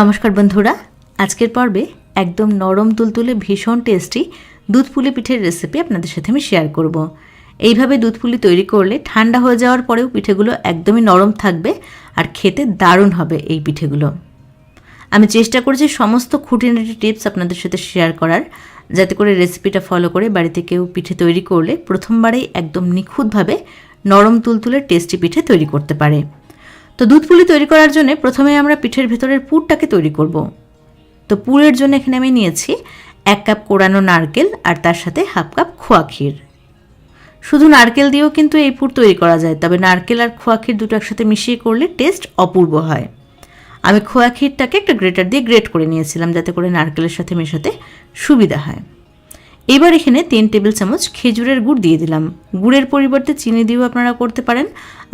নমস্কার বন্ধুরা। আজকের পর্বে একদম নরম তুলতুলে ভীষণ টেস্টি দুধ পুলি পিঠের রেসিপি আপনাদের সাথে আমি শেয়ার করব। এইভাবে দুধ পুলি তৈরি করলে ঠান্ডা হয়ে যাওয়ার পরেও পিঠেগুলো একদমই নরম থাকবে আর খেতে দারুণ হবে এই পিঠেগুলো। আমি চেষ্টা করেছি সমস্ত খুঁটিনাটি টিপস আপনাদের সাথে শেয়ার করার, যাতে করে রেসিপিটা ফলো করে বাড়িতে কেউ পিঠে তৈরি করলে প্রথমবারেই একদম নিখুঁতভাবে নরম তুলতুলে টেস্টি পিঠে তৈরি করতে পারে। তো দুধ পুলি তৈরি করার জন্য প্রথমে আমরা পিঠের ভেতরের পুরটাকে তৈরি করব। তো পুরের জন্য এখানে আমি নিয়েছি এক কাপ কোড়ানো নারকেল আর তার সাথে হাফ কাপ খোয়া ক্ষীর। শুধু নারকেল দিয়েও কিন্তু এই পুর তৈরি করা যায়, তবে নারকেল আর খোয়া ক্ষীর দুটো একসাথে মিশিয়ে করলে টেস্ট অপূর্ব হয়। আমি খোয়া ক্ষীরটাকে একটা গ্রেটার দিয়ে গ্রেট করে নিয়েছিলাম যাতে করে নারকেলের সাথে মেশাতে সুবিধা হয়। এবার এখানে তিন টেবিল চামচ খেজুরের গুড় দিয়ে দিলাম। গুড়ের পরিবর্তে চিনি দিয়েও আপনারা করতে পারেন।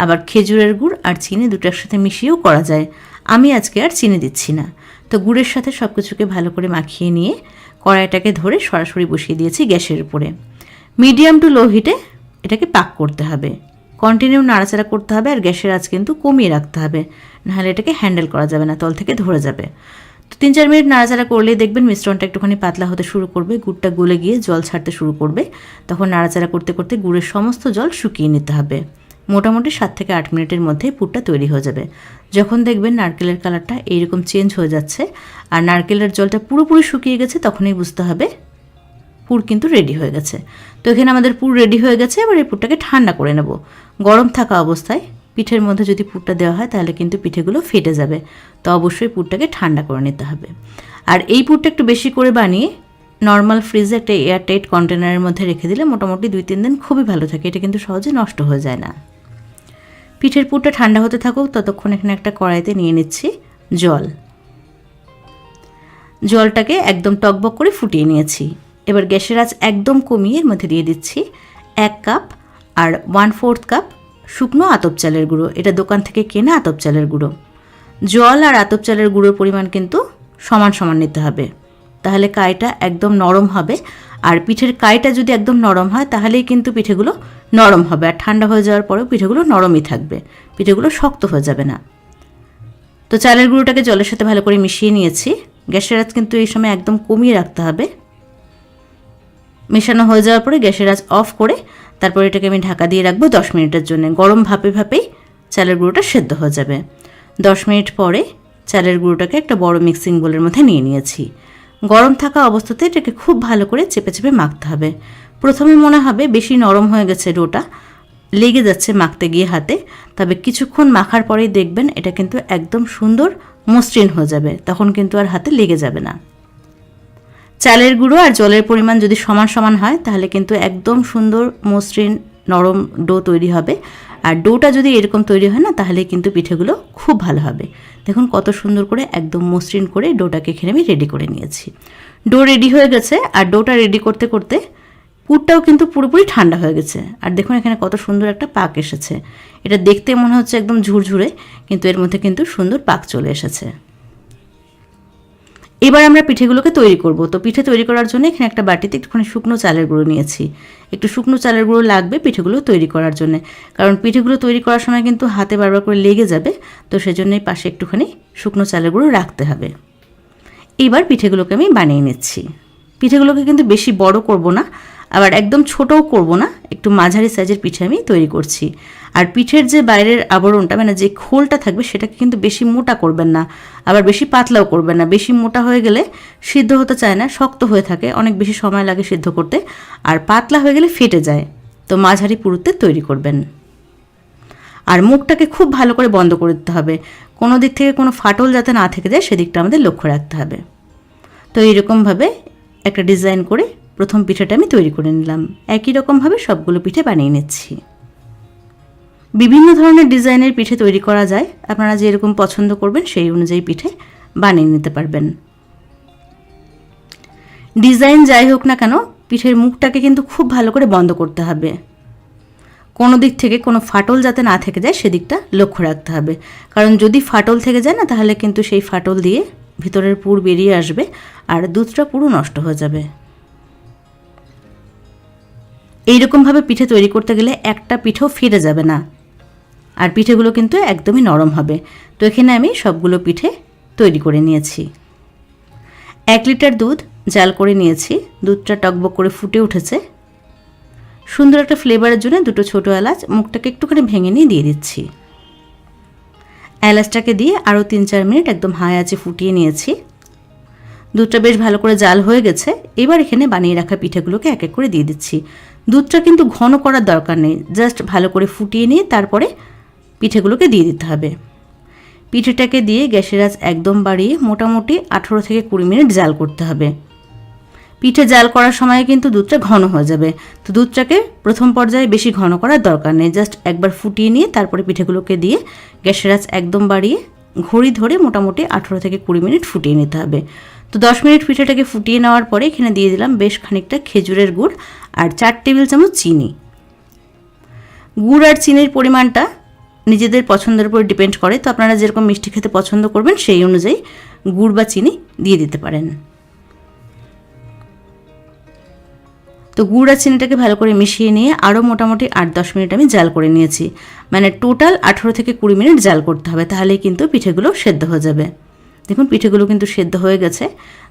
আবার খেজুরের গুড় আর চিনি দুটো একসাথে মিশিয়েও করা যায়। আমি আজকে আর চিনি দিচ্ছি না। তো গুড়ের সাথে সব কিছুকে ভালো করে মাখিয়ে নিয়ে কড়াইটাকে ধরে সরাসরি বসিয়ে দিয়েছি গ্যাসের উপরে। মিডিয়াম টু লো হিটে এটাকে পাক করতে হবে। কন্টিনিউ নাড়াচাড়া করতে হবে আর গ্যাসের আঁচ কিন্তু কমিয়ে রাখতে হবে। নাহলে এটাকে হ্যান্ডেল করা যাবে না, তল থেকে ধরে যাবে। তিন চার মিনিট নাড়াচাড়া করলেই দেখবেন মিশ্রণটা একটুখানি পাতলা হতে শুরু করবে, গুড়টা গলে গিয়ে জল ছাড়তে শুরু করবে। তখন নাড়াচাড়া করতে করতে গুড়ের সমস্ত জল শুকিয়ে নিতে হবে। মোটামুটি সাত থেকে আট মিনিটের মধ্যে পুরটা তৈরি হয়ে যাবে। যখন দেখবেন নারকেলের কালারটা এইরকম চেঞ্জ হয়ে যাচ্ছে আর নারকেলের জলটা পুরোপুরি শুকিয়ে গেছে, তখনই বুঝতে হবে পুর কিন্তু রেডি হয়ে গেছে। তো এখানে আমাদের পুর রেডি হয়ে গেছে, এবার এই পুরটাকে ঠান্ডা করে নেব। গরম থাকা অবস্থায় পিঠের মধ্যে যদি পুরটা দেওয়া হয়, তাহলে কিন্তু পিঠেগুলো ফেটে যাবে। তো অবশ্যই পুরটাকে ঠান্ডা করে নিতে হবে। আর এই পুরটা একটু বেশি করে বানিয়ে নর্মাল ফ্রিজে একটা এয়ারটাইট কন্টেনারের মধ্যে রেখে দিলে মোটামুটি দুই তিন দিন খুবই ভালো থাকে। এটা কিন্তু সহজে নষ্ট হয়ে যায় না। পিঠের পুরটা ঠান্ডা হতে থাকুক, ততক্ষণ এখানে একটা কড়াইতে নিয়ে নিচ্ছি জল। জলটাকে একদম টকবক করে ফুটিয়ে নিয়েছি। এবার গ্যাসের আঁচ একদম কমিয়ে এর মধ্যে দিয়ে দিচ্ছি এক কাপ আর ওয়ান ফোর্থ কাপ শুকনো আতপ চালের গুঁড়ো, এটা দোকান থেকে কেনা আতপ চালের গুঁড়ো। জল আর আতপ চালের গুঁড়োর পরিমাণ কিন্তু সমান সমান নিতে হবে। তাহলে কাইটা একদম নরম হবে, আর পিঠের কাইটা যদি একদম নরম হয়, তাহলেই কিন্তু পিঠেগুলো নরম হবে, আর ঠান্ডা হয়ে যাওয়ার পরেও পিঠেগুলো নরমই থাকবে, পিঠেগুলো শক্ত হয়ে যাবে না। তো চালের গুঁড়োটাকে জলের সাথে ভালো করে মিশিয়ে নিয়েছি, গ্যাসের আঁচ কিন্তু এই সময় একদম কমিয়ে রাখতে হবে। মেশানো হয়ে যাওয়ার পরে গ্যাসের আঁচ অফ করে তারপর এটাকে আমি ঢাকা দিয়ে রাখব দশ মিনিটের জন্য। গরম ভাপে ভাপেই চালের গুঁড়োটা সেদ্ধ হয়ে যাবে। দশ মিনিট পরে চালের গুঁড়োটাকে একটা বড় মিক্সিং বোলের মধ্যে নিয়ে নিয়েছি। গরম থাকা অবস্থাতে এটাকে খুব ভালো করে চেপে চেপে মাখতে হবে। প্রথমে মনে হবে বেশি নরম হয়ে গেছে ডোটা, লেগে যাচ্ছে মাখতে গিয়ে হাতে, তবে কিছুক্ষণ মাখার পরেই দেখবেন এটা কিন্তু একদম সুন্দর মসৃণ হয়ে যাবে, তখন কিন্তু আর হাতে লেগে যাবে না। চালের গুঁড়ো আর জলের পরিমাণ যদি সমান সমান হয়, তাহলে কিন্তু একদম সুন্দর মসৃণ নরম ডো তৈরি হবে। আর ডোটা যদি এরকম তৈরি হয় না, তাহলে কিন্তু পিঠেগুলো খুব ভালো হবে। দেখুন কত সুন্দর করে একদম মসৃণ করে ডোটাকে এখানে আমি রেডি করে নিয়েছি। ডো রেডি হয়ে গেছে, আর ডোটা রেডি করতে করতে পুরটাও কিন্তু পুরোপুরি ঠান্ডা হয়ে গেছে। আর দেখুন এখানে কত সুন্দর একটা পাক এসেছে। এটা দেখতে মনে হচ্ছে একদম ঝুরঝুরে, কিন্তু এর মধ্যে কিন্তু সুন্দর পাক চলে এসেছে। এবার আমরা পিঠেগুলোকে তৈরি করব। তো পিঠে তৈরি করার জন্য এখানে একটা বাটিতে একটুখানি শুকনো চালের গুঁড়ো নিয়েছি। একটু শুকনো চালের গুঁড়ো লাগবে পিঠেগুলো তৈরি করার জন্য। কারণ পিঠেগুলো তৈরি করার সময় কিন্তু হাতে বারবার করে লেগে যাবে, তো সেজন্যই পাশে একটুখানি শুকনো চালের গুঁড়ো রাখতে হবে। এবার পিঠেগুলোকে আমি বানিয়ে নিচ্ছি। পিঠেগুলোকে কিন্তু বেশি বড় করব না আবার একদম ছোটও করব না, একটু মাঝারি সাইজের পিঠে আমি তৈরি করছি। আর পিঠের যে বাইরের আবরণটা মানে যে খোলটা থাকবে, সেটাকে কিন্তু বেশি মোটা করবেন না, আবার বেশি পাতলাও করবেন না। বেশি মোটা হয়ে গেলে সিদ্ধ হতে চায় না, শক্ত হয়ে থাকে, অনেক বেশি সময় লাগে সিদ্ধ করতে, আর পাতলা হয়ে গেলে ফেটে যায়, তো মাঝারি পুরুত্বে তৈরি করবেন। আর মুখটাকে খুব ভালো করে বন্ধ করে দিতে হবে, কোনো দিক থেকে কোনো ফাটল যাতে না থেকে যায়, সেদিকটা আমাদের লক্ষ্য রাখতে হবে। তো এইরকমভাবে একটা ডিজাইন করে প্রথম পিঠাটা আমি তৈরি করে নিলাম। একই রকমভাবে সবগুলো পিঠে বানিয়ে নিচ্ছি। বিভিন্ন ধরনের ডিজাইনের পিঠে তৈরি করা যায়। আপনারা যেরকম পছন্দ করবেন সেই অনুযায়ী পিঠে বানিয়ে নিতে পারবেন। ডিজাইন যাই হোক না কেন, পিঠের মুখটাকে কিন্তু খুব ভালো করে বন্ধ করতে হবে। কোনো দিক থেকে কোনো ফাটল যাতে না থেকে যায়, সেদিকটা লক্ষ্য রাখতে হবে। কারণ যদি ফাটল থেকে যায় না, তাহলে কিন্তু সেই ফাটল দিয়ে ভিতরের পুর বেরিয়ে আসবে আর দুধটা পুরো নষ্ট হয়ে যাবে। এইরকমভাবে পিঠে তৈরি করতে গেলে একটা পিঠেও ফিরে যাবে না। আর পিঠেগুলো কিন্তু একদমই নরম হবে। তো এখানে আমি সবগুলো পিঠে তৈরি করে নিয়েছি। এক লিটার দুধ জাল করে নিয়েছি। দুধটা টকবক করে ফুটে উঠেছে। সুন্দর একটা ফ্লেভারের জন্য দুটো ছোটো এলাচ মুখটাকে একটুখানি ভেঙে নিয়ে দিয়ে দিচ্ছি। এলাচটাকে দিয়ে আরও তিন চার মিনিট একদম হাই আছে ফুটিয়ে নিয়েছি। দুধটা বেশ ভালো করে জাল হয়ে গেছে। এবার এখানে বানিয়ে রাখা পিঠেগুলোকে এক এক করে দিয়ে দিচ্ছি। দুধটা কিন্তু ঘন করার দরকার নেই। জাস্ট ভালো করে ফুটিয়ে নিয়ে তারপরে পিঠেগুলোকে দিয়ে দিতে হবে। পিঠেটাকে দিয়ে গ্যাসের আঁচ একদম বাড়িয়ে মোটামুটি আঠেরো থেকে কুড়ি মিনিট জাল করতে হবে। পিঠে জাল করার সময় কিন্তু দুধটা ঘন হয়ে যাবে। তো দুধটাকে প্রথম পর্যায়ে বেশি ঘন করার দরকার নেই। জাস্ট একবার ফুটিয়ে নিয়ে তারপরে পিঠেগুলোকে দিয়ে গ্যাসের আঁচ একদম বাড়িয়ে ঘড়ি ধরে মোটামুটি আঠেরো থেকে কুড়ি মিনিট ফুটিয়ে নিতে হবে। তো দশ মিনিট পিঠেটাকে ফুটিয়ে নেওয়ার পরে এখানে দিয়ে দিলাম বেশ খানিকটা খেজুরের গুড় আর চার টেবিল চামচ চিনি। গুড় আর চিনির পরিমাণটা নিজেদের পছন্দের উপর ডিপেন্ড করে, তো আপনারা যেরকম মিষ্টি খেতে পছন্দ করবেন সেই অনুযায়ী গুড় বা চিনি দিয়ে দিতে পারেন। তো গুড় আর চিনিটাকে ভালো করে মিশিয়ে নিয়ে আরও মোটামুটি আট দশ মিনিট আমি জাল করে নিয়েছি। মানে টোটাল আঠেরো থেকে কুড়ি মিনিট জাল করতে হবে, তাহলেই কিন্তু পিঠেগুলো সেদ্ধ হয়ে যাবে। দেখুন, পিঠেগুলো কিন্তু সেদ্ধ হয়ে গেছে।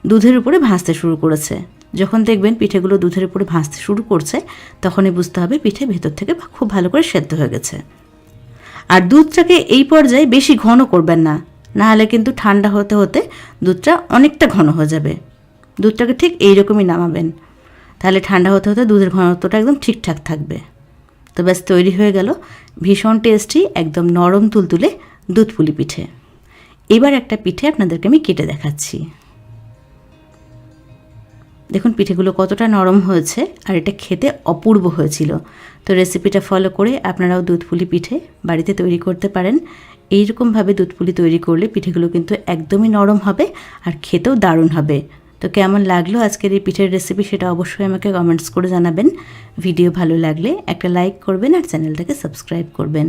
দুধের উপরে ভাসতে শুরু করেছে। যখন দেখবেন পিঠেগুলো দুধের উপরে ভাসতে শুরু করছে, তখনই বুঝতে হবে পিঠে ভেতর থেকে খুব ভালো করে সেদ্ধ হয়ে গেছে। আর দুধটাকে এই পর্যায়ে বেশি ঘন করবেন না, নাহলে কিন্তু ঠান্ডা হতে হতে দুধটা অনেকটা ঘন হয়ে যাবে। দুধটাকে ঠিক এইরকমই নামাবেন। তাহলে ঠান্ডা হতে হতে দুধের ঘনত্বটা একদম ঠিকঠাক থাকবে। তো ব্যাস, তৈরি হয়ে গেল। ভীষণ টেস্টি, একদম নরম তুলতুলে দুধ পুলি পিঠে। এবার একটা পিঠে আপনাদেরকে আমি কেটে দেখাচ্ছি। দেখুন, পিঠেগুলো কতটা নরম হয়েছে আর এটা খেতে অপূর্ব হয়েছিল। তো রেসিপিটা ফলো করে আপনারাও দুধ পুলি পিঠে বাড়িতে তৈরি করতে পারেন। এইরকমভাবে দুধ পুলি তৈরি করলে পিঠেগুলো কিন্তু একদমই নরম হবে আর খেতেও দারুণ হবে। তো কেমন লাগল আজকের এই পিঠের রেসিপি সেটা অবশ্যই আমাকে কমেন্টস করে জানাবেন। ভিডিও ভালো লাগলে একটা লাইক করবেন আর চ্যানেলটাকে সাবস্ক্রাইব করবেন।